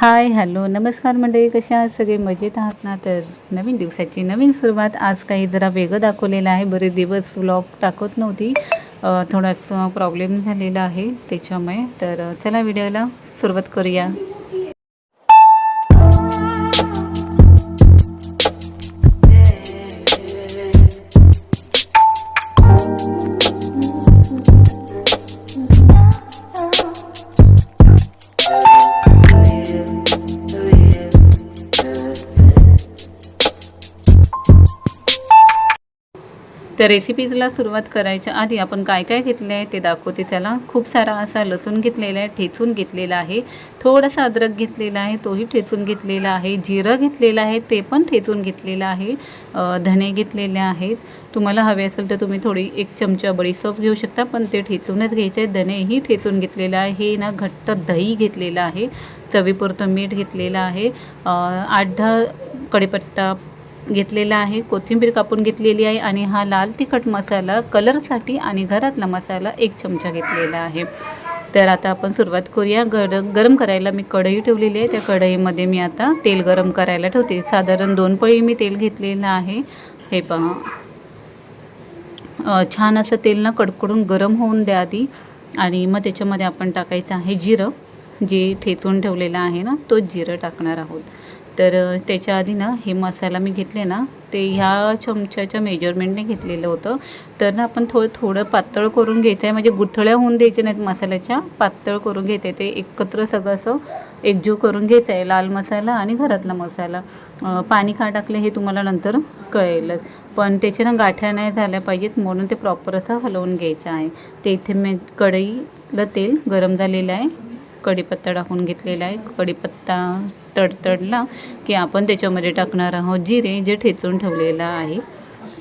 Hi hello नमस्कार मंडळी कशा आहात? सगळे मजेत आहात ना? तर नवीन दिवसाची नवीन सुरुवात आज काही जरा वेगळं दाखवलेलं आहे. बरेच दिवस व्लॉग टाकत नव्हती. थोडासा प्रॉब्लेम झालेला आहे त्याच्यामुळे. तर चला व्हिडिओला सुरुवात करूया. तर रेसिपीजला सुरुवात करायच्या आधी आपण काय काय घेतले आहे ते दाखवते. चला खूप सारा असा लसूण घेतलेला आहे ठेचून घेतलेला आहे. थोडासा अद्रक घेतलेला आहे तोही ठेचून घेतलेला आहे. जिरं घेतलेलं आहे ते पण ठेचून घेतलेलं आहे. धने घेतलेले आहेत. तुम्हाला हवे असेल तर तुम्ही थोडी एक चमचा बडीसोप घेऊ शकता पण ते ठेचूनच घ्यायचे आहे. धनेही ठेचून घेतलेलं आहे. हे ना घट्ट दही घेतलेलं आहे. चवीपुरतं मीठ घेतलेलं आहे. आठ दहा घेतलेला आहे. कोथिंबीर कापून घेतलेली आहे आणि हा लाल तिखट मसाला कलरसाठी आणि घरातला मसाला एक चमचा घेतलेला आहे. तर आता आपण सुरुवात करूया. गड गरम करायला मी कढई ठेवलेली आहे. त्या कढईमध्ये मी आता तेल गरम करायला ठेवते. साधारण दोन पळी मी तेल घेतलेलं आहे. हे पहा. छान असं तेल ना कडकडून गरम होऊन द्या आधी. आणि मग त्याच्यामध्ये आपण टाकायचं आहे जिरं. जे ठेचून ठेवलेलं आहे ना तोच जिरं टाकणार आहोत. तर त्याच्या आधी ना हे मसाला मी घेतले ना ते ह्या चमच्याच्या मेजरमेंटने घेतलेलं होतं. तर ना आपण थोडं थोडं पातळ करून घ्यायचं आहे म्हणजे गुठळ्या होऊन द्यायच्या नाहीत मसाल्याच्या पातळ करून घ्यायचं आहे ते. एकत्र सगळं असं एकजीव करून घ्यायचं आहे लाल मसाला आणि घरातला मसाला. पाणी का टाकलं हे तुम्हाला नंतर कळेलच. पण त्याच्या ना गाठ्या नाही झाल्या पाहिजेत. म्हणून ते प्रॉपर असं हलवून घ्यायचं आहे. ते इथे मी कढईला तेल गरम झालेलं आहे. कढीपत्ता टाकून घेतलेला आहे. कढीपत्ता तडतडला की आपण त्याच्यामध्ये टाकणार आहोत जिरे जे ठेचून ठेवलेलं आहे.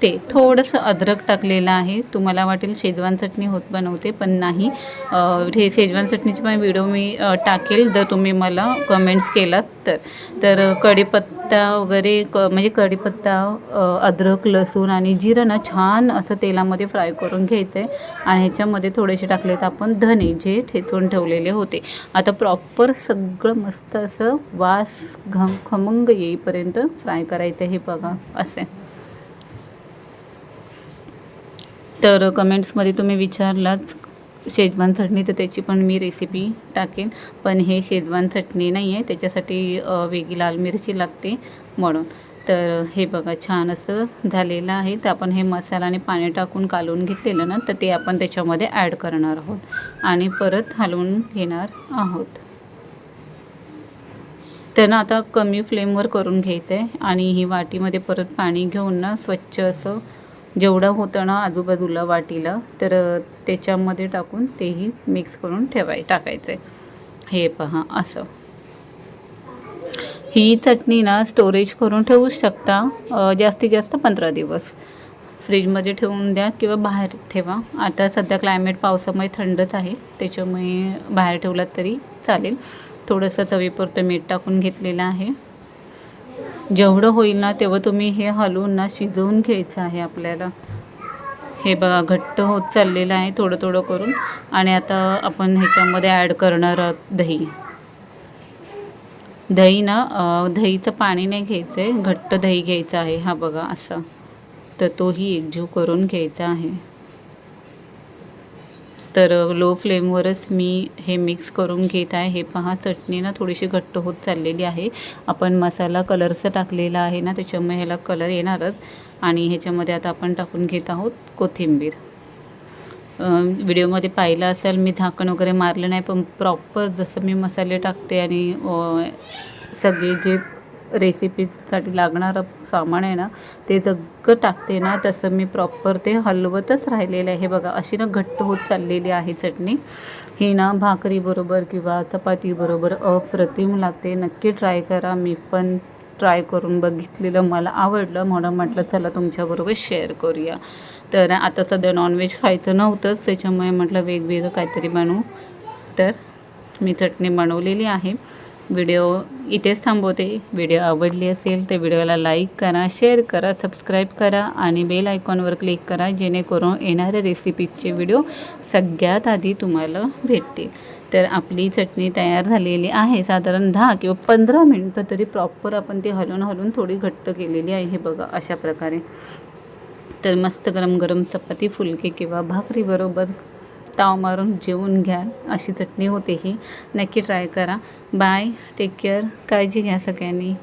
ते थोडंसं अद्रक टाकलेलं आहे. तुम्हाला वाटेल शेजवान चटणी होत बनवते पण नाही. हे शेजवान चटणीची पण व्हिडिओ मी टाकेल जर तुम्ही मला कमेंट्स केलात तर. तर कढीपत्ता वगैरे क म्हणजे कढीपत्ता अद्रक लसूण आणि जिरं ना छान असं तेलामध्ये फ्राय करून घ्यायचं आहे आणि ह्याच्यामध्ये थोडेसे टाकलेत आपण धने जे ठेचून ठेवलेले होते. आता प्रॉपर सगळं मस्त असं वास घम खमंग येईपर्यंत फ्राय करायचं हे बघा असे. तर कमेंट्समध्ये तुम्ही विचारलाच शेजवान चटणी तर त्याची पण मी रेसिपी टाकेन पण हे शेजवान चटणी नाही आहे त्याच्यासाठी वेगळी लाल मिरची लागते म्हणून. तर हे बघा छान असं झालेलं आहे. तर आपण हे मसाला आणि पाणी टाकून कालवून घेतलेलं ना तर ते आपण त्याच्यामध्ये ॲड करणार आहोत. आणि परत हलवून घेणार आहोत. तर ना आता कमी फ्लेमवर करून घ्यायचं आहे आणि ही वाटीमध्ये परत पाणी घेऊन ना स्वच्छ असं जेवढं होतं ना आजूबाजूला वाटीला तर त्याच्यामध्ये टाकून तेही मिक्स करून ठेवाय टाकायचं आहे हे पहा असं. ही चटणी ना स्टोरेज करून ठेवू शकता जास्तीत जास्त पंधरा दिवस. फ्रीजमध्ये ठेवून द्या किंवा बाहेर ठेवा. आता सध्या क्लायमेट पावसामुळे थंडच आहे त्याच्यामुळे बाहेर ठेवलात तरी चालेल. थोडंसं चवीपुरतं मीठ टाकून घेतलेलं आहे. जेवढं होईल ना तेव्हा तुम्ही हे हलवून ना शिजवून घ्यायचं आहे आपल्याला. हे बघा घट्ट होत चाललेलं आहे थोडं थोडं करून. आणि आता आपण ह्याच्यामध्ये ॲड करणार आहोत दही. दही ना दहीचं पाणी नाही घ्यायचं आहे घट्ट दही घ्यायचं आहे. हा बघा असं. तर तोही एकजीव करून घ्यायचा आहे. तर लो फ्लेमवरच मी हे मिक्स करून घेत आहे. हे पहा चटणी ना थोडीशी घट्ट होत चाललेली आहे. आपण मसाला कलरचा टाकलेला आहे ना त्याच्यामुळे ह्याला कलर येणारच. आणि ह्याच्यामध्ये आता आपण टाकून घेत आहोत कोथिंबीर. व्हिडिओमध्ये पाहिलं असेल मी झाकण वगैरे मारलं नाही पण प्रॉपर जसं मी मसाले टाकते आणि सगळे जे रेसिपीसाठी लागणारं सामान आहे ना ते जग्ग टाकते ना तसं मी प्रॉपर ते हलवतच राहिलेलं आहे. बघा अशी ना घट्ट होत चाललेली आहे चटणी. ही ना भाकरीबरोबर किंवा चपातीबरोबर अप्रतिम लागते. नक्की ट्राय करा. मी पण ट्राय करून बघितलेलं मला आवडलं. म्हणून म्हटलं चला तुमच्याबरोबर शेअर करूया. तर आता सध्या नॉनव्हेज खायचं नव्हतंच. त्याच्यामुळे म्हटलं वेगवेगळं काहीतरी बनवू. तर मी चटणी बनवलेली आहे. व्हिडिओ इथेच थांबवते. व्हिडिओ आवडली असेल तर व्हिडिओला लाईक करा शेअर करा सबस्क्राईब करा आणि बेल आयकॉनवर क्लिक करा जेणेकरून येणाऱ्या रेसिपीचे व्हिडिओ सगळ्यात आधी तुम्हाला भेटतील. तर आपली चटणी तयार झालेली आहे. साधारण दहा किंवा पंधरा मिनटं तरी प्रॉपर आपण ती हलवून हलवून थोडी घट्ट केलेली आहे. हे बघा अशा प्रकारे. तर मस्त गरम गरम चपाती फुलके किंवा भाकरीबरोबर ताव मारून जेवून घ्या. अशी चटणी होते ही. नक्की ट्राय करा. बाय टेक केअर काळजी घ्या सगळ्यांनी.